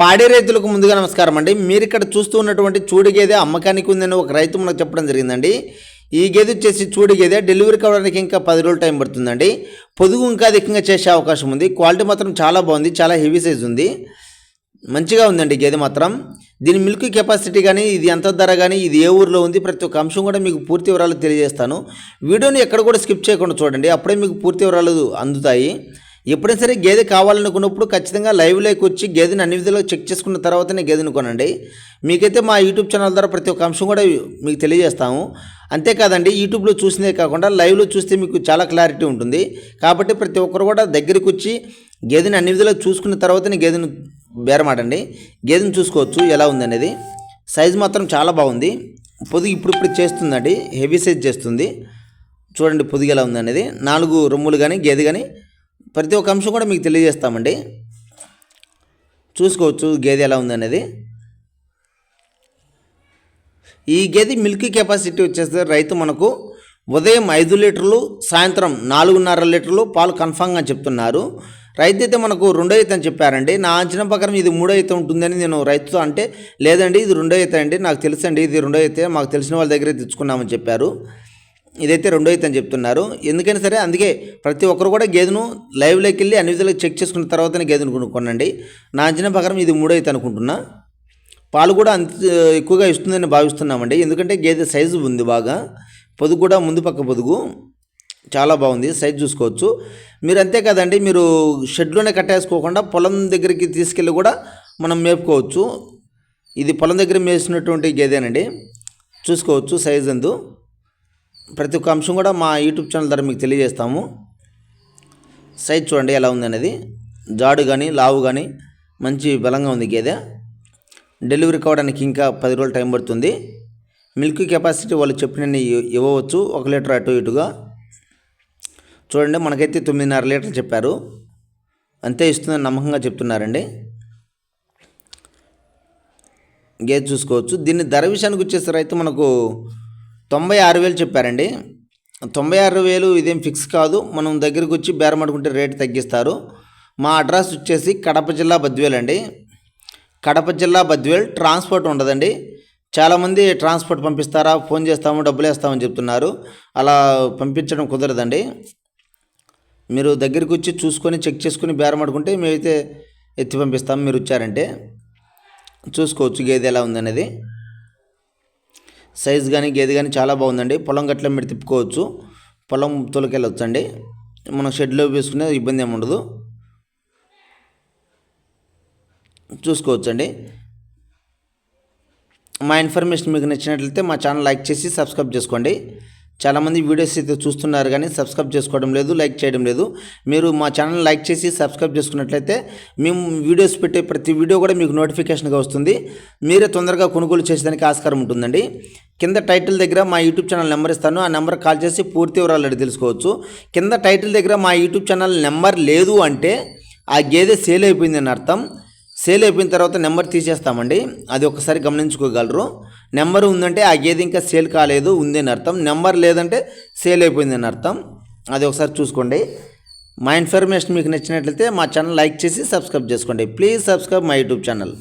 పాడి రైతులకు ముందుగా నమస్కారం అండి. మీరు ఇక్కడ చూస్తూ ఉన్నటువంటి చూడు గేదె అమ్మకానికి ఉందని ఒక రైతు మనకు చెప్పడం జరిగిందండి. ఈ గేదె వచ్చేసి చూడు గేదె డెలివరీ కావడానికి ఇంకా పది రోజులు టైం పడుతుందండి. పొదుగు ఇంకా అధికంగా చేసే అవకాశం ఉంది. క్వాలిటీ మాత్రం చాలా బాగుంది. చాలా హెవీ సైజ్ ఉంది. మంచిగా ఉందండి గేదె మాత్రం. దీని మిల్క్ కెపాసిటీ కానీ ఇది ఎంత ధర కానీ ఇది ఏ ఊర్లో ఉంది ప్రతి ఒక్క అంశం కూడా మీకు పూర్తి వివరాలు తెలియజేస్తాను. వీడియోని ఎక్కడ కూడా స్కిప్ చేయకుండా చూడండి. అప్పుడే మీకు పూర్తి వివరాలు అందుతాయి. ఎప్పుడైనా సరే గేదె కావాలనుకున్నప్పుడు ఖచ్చితంగా లైవ్లోకి వచ్చి గేదెని అన్ని విధాలుగా చెక్ చేసుకున్న తర్వాతనే గేదెను కొనండి. మీకైతే మా యూట్యూబ్ ఛానల్ ద్వారా ప్రతి ఒక్క అంశం కూడా మీకు తెలియజేస్తాము. అంతేకాదండి యూట్యూబ్లో చూసినే కాకుండా లైవ్లో చూస్తే మీకు చాలా క్లారిటీ ఉంటుంది. కాబట్టి ప్రతి ఒక్కరు కూడా దగ్గరికి వచ్చి గేదెని అన్ని విధాలుగా చూసుకున్న తర్వాతనే గేదెను బేరమాటండి గేదెను చూసుకోవచ్చు ఎలా ఉందనేది. సైజ్ మాత్రం చాలా బాగుంది. పొదుగు ఇప్పుడు ఇప్పుడు చేస్తుందండి హెవీ సైజ్ చేస్తుంది. చూడండి పొదుగు ఎలా ఉందనేది. నాలుగు రొమ్ములు కానీ గేదె కానీ ప్రతి ఒక్క అంశం కూడా మీకు తెలియజేస్తామండి. చూసుకోవచ్చు గేదె ఎలా ఉందనేది. ఈ గేదె మిల్క్ కెపాసిటీ వచ్చేస్తే రైతు మనకు ఉదయం ఐదు లీటర్లు సాయంత్రం నాలుగున్నర లీటర్లు పాలు కన్ఫామ్గా చెప్తున్నారు. రైతు అయితే మనకు రెండో అయితే అని చెప్పారండి. నా అంచనా ప్రకారం ఇది మూడో అయితే ఉంటుందని నేను రైతుతో అంటే లేదండి ఇది రెండో అయితే అండి నాకు తెలుసండి ఇది రెండో అయితే మాకు తెలిసిన వాళ్ళ దగ్గరే తెచ్చుకున్నామని చెప్పారు. ఇదైతే రెండో అయితే అని చెప్తున్నారు. ఎందుకైనా సరే అందుకే ప్రతి ఒక్కరు కూడా గేదెను లైవ్లోకి వెళ్ళి అన్ని విధాలుగా చెక్ చేసుకున్న తర్వాతనే గేదెను కొనుక్కోనండి నా అంచనా ప్రకారం ఇది మూడో అయితే అనుకుంటున్నా. పాలు కూడా అంత ఎక్కువగా ఇస్తుందని భావిస్తున్నామండి. ఎందుకంటే గేదె సైజు ఉంది బాగా. పొదుగు కూడా ముందు పక్క పొదుగు. చాలా బాగుంది. సైజ్ చూసుకోవచ్చు. మీరు అంతే కదండి మీరు షెడ్లోనే కట్టేసుకోకుండా పొలం దగ్గరికి తీసుకెళ్ళి కూడా మనం మేపుకోవచ్చు. ఇది పొలం దగ్గర మేసినటువంటి గేదేనండి. చూసుకోవచ్చు సైజ్ ఎందు ప్రతి ఒక్క అంశం కూడా మా యూట్యూబ్ ఛానల్ ద్వారా మీకు తెలియజేస్తాము. సైజ్ చూడండి ఎలా ఉందనేది జాడు కానీ లావు కానీ మంచి బలంగా ఉంది గేదె. డెలివరీ కావడానికి ఇంకా పది రోజులు టైం పడుతుంది. మిల్క్ కెపాసిటీ వాళ్ళు చెప్పినన్ని ఇవ్వవచ్చు. ఒక లీటర్ అటు ఇటుగా. చూడండి మనకైతే తొమ్మిదిన్నర లీటర్లు చెప్పారు. అంతే ఇస్తుందని నమ్మకంగా చెప్తున్నారండి. గేదె చూసుకోవచ్చు. దీన్ని ధర విషయానికి వచ్చేసరి అయితే మనకు తొంభై ఆరు వేలు చెప్పారండి. తొంభై ఆరు వేలు ఇదేం ఫిక్స్ కాదు. మనం దగ్గరికి వచ్చి బేరమడుకుంటే రేటు తగ్గిస్తారు. మా అడ్రస్ వచ్చేసి కడప జిల్లా బద్వేల్ అండి. కడప జిల్లా బద్వేల్ ట్రాన్స్పోర్ట్ ఉండదండి. చాలామంది ట్రాన్స్పోర్ట్ పంపిస్తారా? ఫోన్ చేస్తాము డబ్బులు వేస్తామని చెప్తున్నారు. అలా పంపించడం కుదరదండి. మీరు దగ్గరికి వచ్చి చూసుకొని చెక్ చేసుకుని బేరమడుకుంటే మేమైతే ఎత్తి పంపిస్తాం. మీరు వచ్చారంటే చూసుకోవచ్చు గేదె ఎలా ఉందనేది. సైజ్ కానీ గేదె కానీ చాలా బాగుందండి. పొలం గట్ల మీరు తిప్పుకోవచ్చు. పొలం తొలకెళ్ళొచ్చండి. మనం షెడ్లో వేసుకునే ఇబ్బంది ఏమి ఉండదు. చూసుకోవచ్చండి. మా ఇన్ఫర్మేషన్ మీకు నచ్చినట్లయితే మా ఛానల్ లైక్ చేసి సబ్స్క్రైబ్ చేసుకోండి. చాలామంది వీడియోస్ అయితే చూస్తున్నారు కానీ సబ్స్క్రైబ్ చేసుకోవడం లేదు లైక్ చేయడం లేదు. మీరు మా ఛానల్ లైక్ చేసి సబ్స్క్రైబ్ చేసుకున్నట్లయితే మేము వీడియోస్ పెట్టే ప్రతి వీడియో కూడా మీకు నోటిఫికేషన్గా వస్తుంది. మీరే తొందరగా కొనుగోలు చేసేదానికి ఆస్కారం ఉంటుందండి. కింద టైటిల్ దగ్గర మా యూట్యూబ్ ఛానల్ నెంబర్ ఇస్తాను. ఆ నెంబర్ కాల్ చేసి పూర్తి వివరాలు అడిగి తెలుసుకోవచ్చు. కింద టైటిల్ దగ్గర మా యూట్యూబ్ ఛానల్ నెంబర్ లేదు అంటే ఆ గేదె సేల్ అయిపోయిందని అర్థం. సేల్ అయిపోయిన తర్వాత నెంబర్ తీసేస్తామండి. అది ఒకసారి గమనించుకోగలరు. నెంబర్ ఉందంటే ఆ గేదె ఇంకా సేల్ కాలేదు ఉంది అని అర్థం. నెంబర్ లేదంటే సేల్ అయిపోయింది అని అర్థం. అది ఒకసారి చూసుకోండి. మా ఇన్ఫర్మేషన్ మీకు నచ్చినట్లయితే మా ఛానల్ లైక్ చేసి సబ్స్క్రైబ్ చేసుకోండి. Please subscribe my YouTube channel.